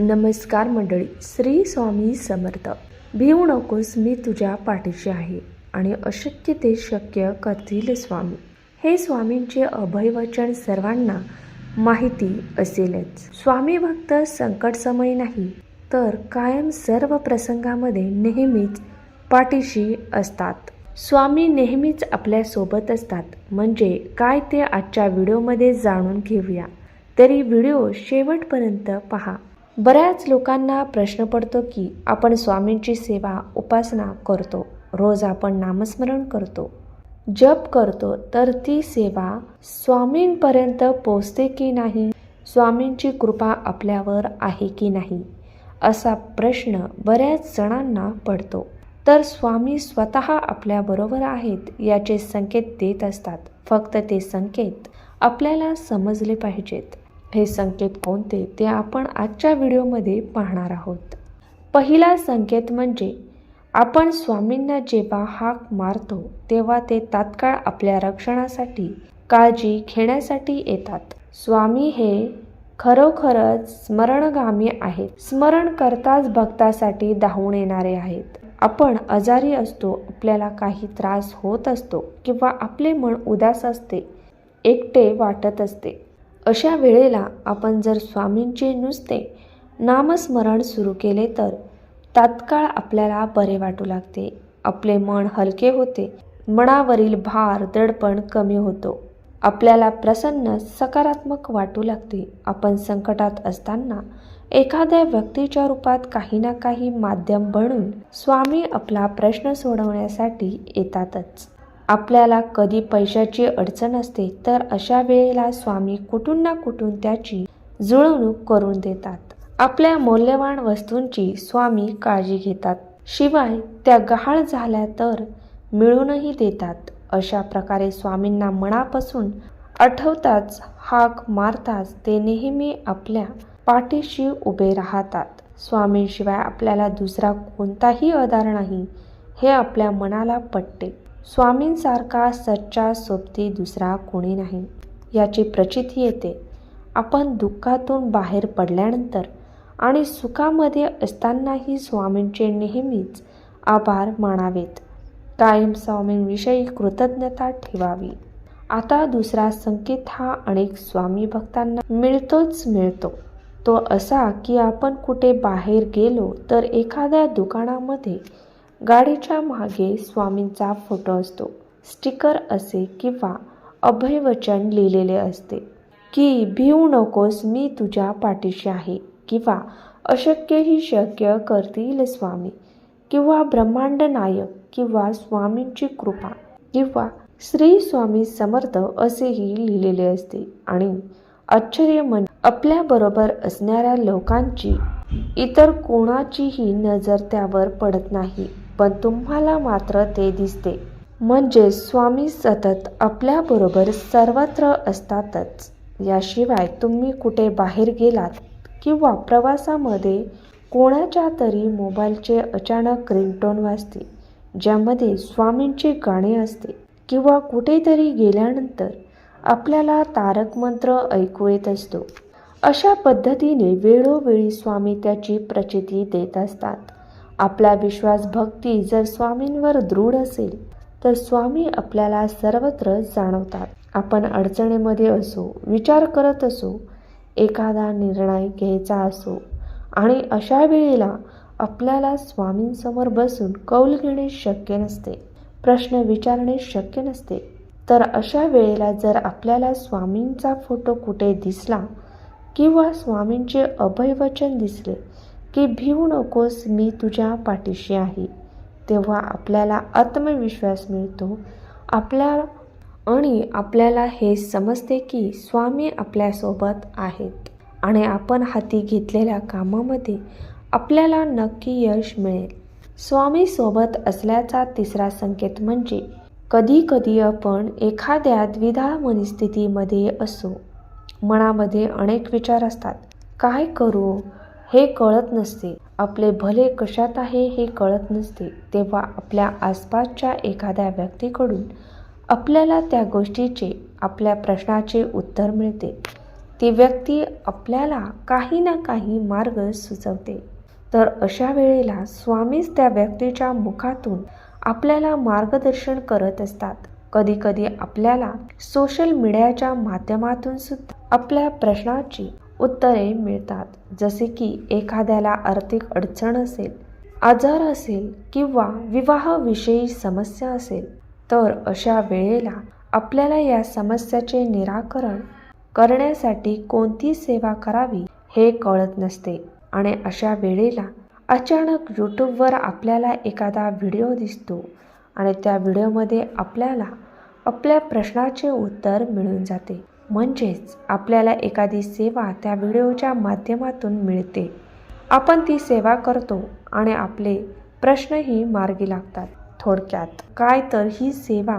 नमस्कार मंडळी श्री स्वामी समर्थ. भिवू नकोस मी तुझ्या पाठीशी आहे आणि अशक्य ते शक्य करतील स्वामी. हे स्वामींचे अभयवचन सर्वांना माहिती असेलच. स्वामी भक्त संकट समय नाही तर कायम सर्व प्रसंगामध्ये नेहमीच पाठीशी असतात. स्वामी नेहमीच आपल्यासोबत असतात. म्हणजे काय ते आजच्या व्हिडिओमध्ये जाणून घेऊया. तरी व्हिडिओ शेवटपर्यंत पहा. बऱ्याच लोकांना प्रश्न पडतो की आपण स्वामींची सेवा उपासना करतो रोज आपण नामस्मरण करतो जप करतो तर ती सेवा स्वामींपर्यंत पोचते की नाही? स्वामींची कृपा आपल्यावर आहे की नाही? असा प्रश्न बऱ्याच जणांना पडतो. तर स्वामी स्वतः आपल्याबरोबर आहेत याचे संकेत देत असतात. फक्त ते संकेत आपल्याला समजले पाहिजेत. हे संकेत कोणते ते आपण आजच्या व्हिडिओमध्ये पाहणार आहोत. पहिला संकेत म्हणजे आपण स्वामींना जेव्हा हाक मारतो तेव्हा ते तात्काळ आपल्या रक्षणासाठी काळजी घेण्यासाठी येतात. स्वामी हे खरोखरच स्मरणगामी आहेत. स्मरण करताच भक्तासाठी धावून येणारे आहेत. आपण आजारी असतो आपल्याला काही त्रास होत असतो किंवा आपले मन उदास असते एकटे वाटत असते. अशा वेळेला आपण जर स्वामींचे नुसते नामस्मरण सुरू केले तर तात्काळ आपल्याला बरे वाटू लागते. आपले मन हलके होते. मनावरील भार दडपण कमी होतो. आपल्याला प्रसन्न सकारात्मक वाटू लागते. आपण संकटात असताना एखाद्या व्यक्तीच्या रूपात काही ना काही माध्यम बनून स्वामी आपला प्रश्न सोडवण्यासाठी येतातच. आपल्याला कधी पैशाची अडचण असते तर अशा वेळेला स्वामी कुठून ना कुठून त्याची जुळवणूक करून देतात. आपल्या मौल्यवान वस्तूंची स्वामी काळजी घेतात. शिवाय त्या गहाळ झाल्या तर मिळूनही देतात. अशा प्रकारे स्वामींना मनापासून आठवताच हाक मारताच ते नेहमी आपल्या पाठीशी उभे राहतात. स्वामींशिवाय आपल्याला दुसरा कोणताही आधार नाही हे आपल्या मनाला पटते. स्वामींसारखा सच्चा सोबती दुसरा कोणी नाही. याची प्रचिती येते. आपण दुःखातून बाहेर पडल्यानंतर आणि सुखामध्ये असतानाही स्वामींचे नेहमीच आभार मानावेत. कायम स्वामींविषयी कृतज्ञता ठेवावी. आता दुसरा संकेत हा अनेक स्वामी भक्तांना मिळतोच मिळतो. तो असा की आपण कुठे बाहेर गेलो तर एखाद्या दुकानामध्ये गाडीच्या मागे स्वामींचा फोटो असतो. स्टिकर असे किंवा अभयवचन लिहिलेले असते. की भिवू नकोस मी तुझ्या पाठीशी आहे. किंवा अशक्य ही शक्य करतील स्वामी. किंवा ब्रह्मांड नायक किंवा स्वामींची कृपा. किंवा श्री स्वामी समर्थ असेही लिहिलेले असते. आणि आश्चर्य म्हणजे आपल्याबरोबर असणाऱ्या लोकांची इतर कोणाचीही नजर त्यावर पडत नाही. पण तुम्हाला मात्र ते दिसते. म्हणजे स्वामी सतत आपल्याबरोबर सर्वत्र असतातच. याशिवाय तुम्ही कुठे बाहेर गेलात किंवा प्रवासामध्ये कोणाच्या तरी मोबाईलचे अचानक रिंगटोन वाजते ज्यामध्ये स्वामींचे गाणे असते किंवा कुठेतरी गेल्यानंतर आपल्याला तारक मंत्र ऐकू येत असतो. अशा पद्धतीने वेळोवेळी स्वामी त्याची प्रचिती देत असतात. आपला विश्वास भक्ती जर स्वामींवर दृढ असेल तर स्वामी आपल्याला सर्वत्र जाणवतात. आपण अडचणीमध्ये असो विचार करत असो एखादा निर्णय घ्यायचा असो आणि अशा वेळेला आपल्याला स्वामींसमोर बसून कौल घेणे शक्य नसते प्रश्न विचारणे शक्य नसते. तर अशा वेळेला जर आपल्याला स्वामींचा फोटो कुठे दिसला किंवा स्वामींचे अभयवचन दिसले की भिवू नकोस मी तुझ्या पाठीशी आहे. तेव्हा आपल्याला आत्मविश्वास मिळतो. आपल्या आणि आपल्याला हे समजते की स्वामी आपल्यासोबत आहेत आणि आपण हाती घेतलेल्या कामामध्ये आपल्याला नक्की यश मिळेल. स्वामी सोबत असल्याचा तिसरा संकेत म्हणजे कधी कधी आपण एखाद्या द्विधा मनस्थितीमध्ये असो. मनामध्ये अनेक विचार असतात. काय करू? हे कळत नसते. आपले भले कशात आहे हे कळत नसते. तेव्हा आपल्या आसपासच्या एखाद्या व्यक्तीकडून आपल्याला त्या गोष्टीचे आपल्या प्रश्नाचे उत्तर मिळते. ती व्यक्ती आपल्याला काही ना काही मार्ग सुचवते. तर अशा वेळेला स्वामीच त्या व्यक्तीच्या मुखातून आपल्याला मार्गदर्शन करत असतात. कधी कधी आपल्याला सोशल मीडियाच्या माध्यमातून सुद्धा आपल्या प्रश्नाची उत्तरे मिळतात. जसे की एखाद्याला आर्थिक अडचण असेल आजार असेल किंवा विवाहाविषयी समस्या असेल तर अशा वेळेला आपल्याला या समस्याचे निराकरण करण्यासाठी कोणती सेवा करावी हे कळत नसते. आणि अशा वेळेला अचानक यूट्यूबवर आपल्याला एखादा व्हिडिओ दिसतो आणि त्या व्हिडिओमध्ये आपल्याला आपल्या प्रश्नाचे उत्तर मिळून जाते. म्हणजेच आपल्याला एखादी सेवा त्या व्हिडिओच्या माध्यमातून मिळते. आपण ती सेवा करतो आणि आपले प्रश्नही मार्गी लागतात थोडक्यात. काय तर ही सेवा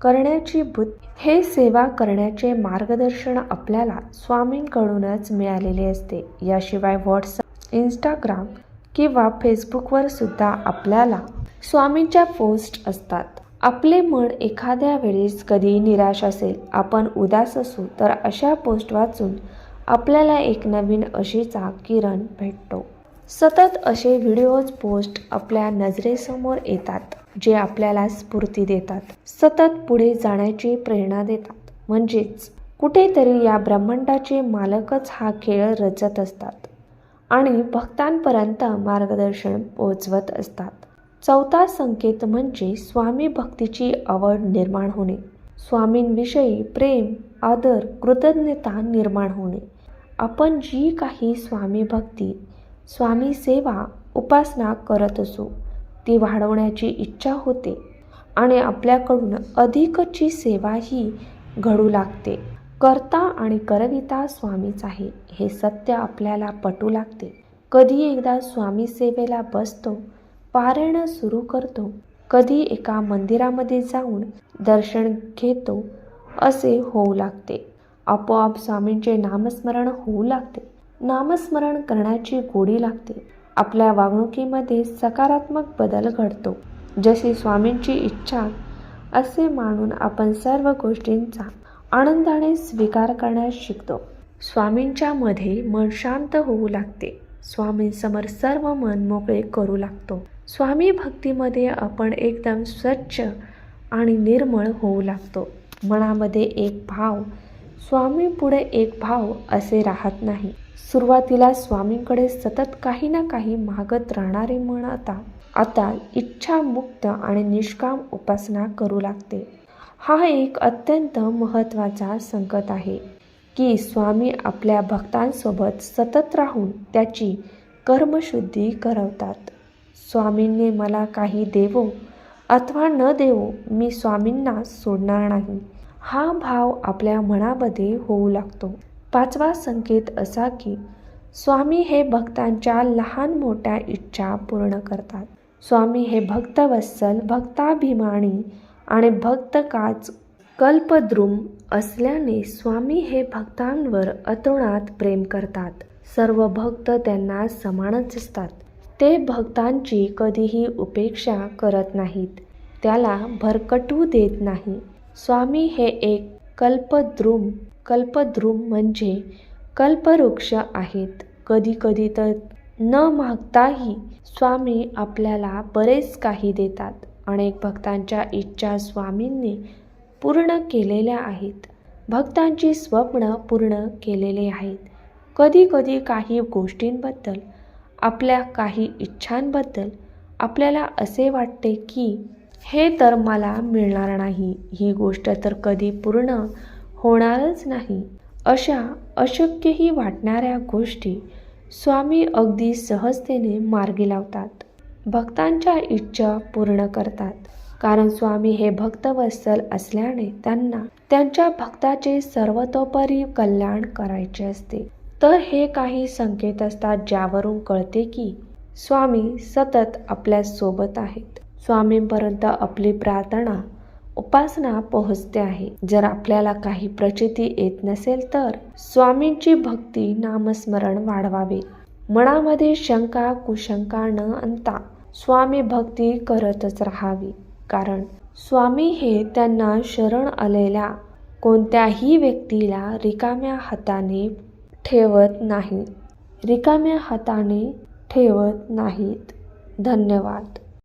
करण्याची बुद्धी हे सेवा करण्याचे मार्गदर्शन आपल्याला स्वामींकडूनच मिळालेले असते. याशिवाय व्हॉट्सअप इंस्टाग्राम किंवा फेसबुकवर सुद्धा आपल्याला स्वामींच्या पोस्ट असतात. आपले मन एखाद्या वेळेस कधी निराश असेल आपण उदास असू तर अशा पोस्ट वाचून आपल्याला एक नवीन अशीचा किरण भेटतो. सतत असे व्हिडिओज पोस्ट आपल्या नजरेसमोर येतात जे आपल्याला स्फूर्ती देतात. सतत पुढे जाण्याची प्रेरणा देतात. म्हणजेच कुठेतरी या ब्रह्मांडाचे मालकच हा खेळ रचत असतात आणि भक्तांपर्यंत मार्गदर्शन पोहोचवत असतात. चौथा संकेत म्हणजे स्वामी भक्तीची आवड निर्माण होणे. स्वामींविषयी प्रेम आदर कृतज्ञता निर्माण होणे. आपण जी काही स्वामी भक्ती स्वामी सेवा उपासना करत असू ती वाढवण्याची इच्छा होते आणि आपल्याकडून अधिकची सेवाही घडू लागते. करता आणि करविता स्वामीच आहे हे सत्य आपल्याला पटू लागते. कधी एकदा स्वामी सेवेला बसतो पारायण सुरू करतो. कधी एका मंदिरामध्ये जाऊन दर्शन घेतो असे होऊ लागते. आपोआप स्वामींचे नामस्मरण होऊ लागते. नामस्मरण करण्याची गोडी लागते. आपल्या वागणुकीमध्ये सकारात्मक बदल घडतो. जशी स्वामींची इच्छा असे मानून आपण सर्व गोष्टींचा आनंदाने स्वीकार करण्यास शिकतो. स्वामींच्या मध्ये मन शांत होऊ लागते. स्वामींसमोर सर्व मन मोकळे करू लागतो. स्वामी भक्तीमध्ये आपण एकदम स्वच्छ आणि निर्मळ होऊ लागतो. मनामध्ये एक भाव स्वामी पुढे एक भाव असे राहत नाही. सुरुवातीला स्वामींकडे सतत काही ना काही मागत राहणारे मन आता आता इच्छामुक्त आणि निष्काम उपासना करू लागते. हा एक अत्यंत महत्त्वाचा संकट आहे. की स्वामी आपल्या भक्तांसोबत सतत राहून त्याची कर्मशुद्धी करवतात. स्वामींनी मला काही देवो अथवा न देवो मी स्वामींना सोडणार नाही. हा भाव आपल्या मनामध्ये होऊ लागतो. पाचवा संकेत असा की स्वामी हे भक्तांच्या लहान मोठ्या इच्छा पूर्ण करतात. स्वामी हे भक्तवत्सल भक्ताभिमानी आणि भक्तकाच कल्पद्रुम असल्याने स्वामी हे भक्तांवर अतोनात प्रेम करतात. सर्व भक्त त्यांना समानच असतात ते भक्तांची कधीही उपेक्षा करत नाहीत. त्याला भरकटू देत नाही. स्वामी हे एक कल्पद्रुम कल्पद्रुम म्हणजे कल्पवृक्ष आहेत. कधी कधी तर न मागताही स्वामी आपल्याला बरेच काही देतात. अनेक भक्तांच्या इच्छा स्वामींनी पूर्ण केलेल्या आहेत. भक्तांची स्वप्न पूर्ण केलेले आहेत. कधी कधी काही गोष्टींबद्दल आपल्या काही इच्छांबद्दल आपल्याला असे वाटते की हे तर मला मिळणार नाही. ही गोष्ट तर कधी पूर्ण होणारच नाही. अशा अशक्यही वाटणाऱ्या गोष्टी स्वामी अगदी सहजतेने मार्गी लावतात. भक्तांच्या इच्छा पूर्ण करतात. कारण स्वामी हे भक्तवत्सल असल्याने त्यांना त्यांच्या भक्ताचे सर्वतोपरी कल्याण करायचे असते. तर हे काही संकेत असतात ज्यावरून कळते की स्वामी सतत आपल्यासोबत आहेत. स्वामींपर्यंत आपली प्रार्थना उपासना पोहोचते आहे. जर आपल्याला काही प्रचिती येत नसेल तर स्वामींची भक्ती नामस्मरण वाढवावे. मनामध्ये शंका कुशंका न आणता स्वामी भक्ती करतच राहावी. कारण स्वामी हे त्यांना शरण आलेल्या कोणत्याही व्यक्तीला रिकाम्या हाताने ठेवत नाही रिकाम्या हाताने ठेवत नाहीत. धन्यवाद.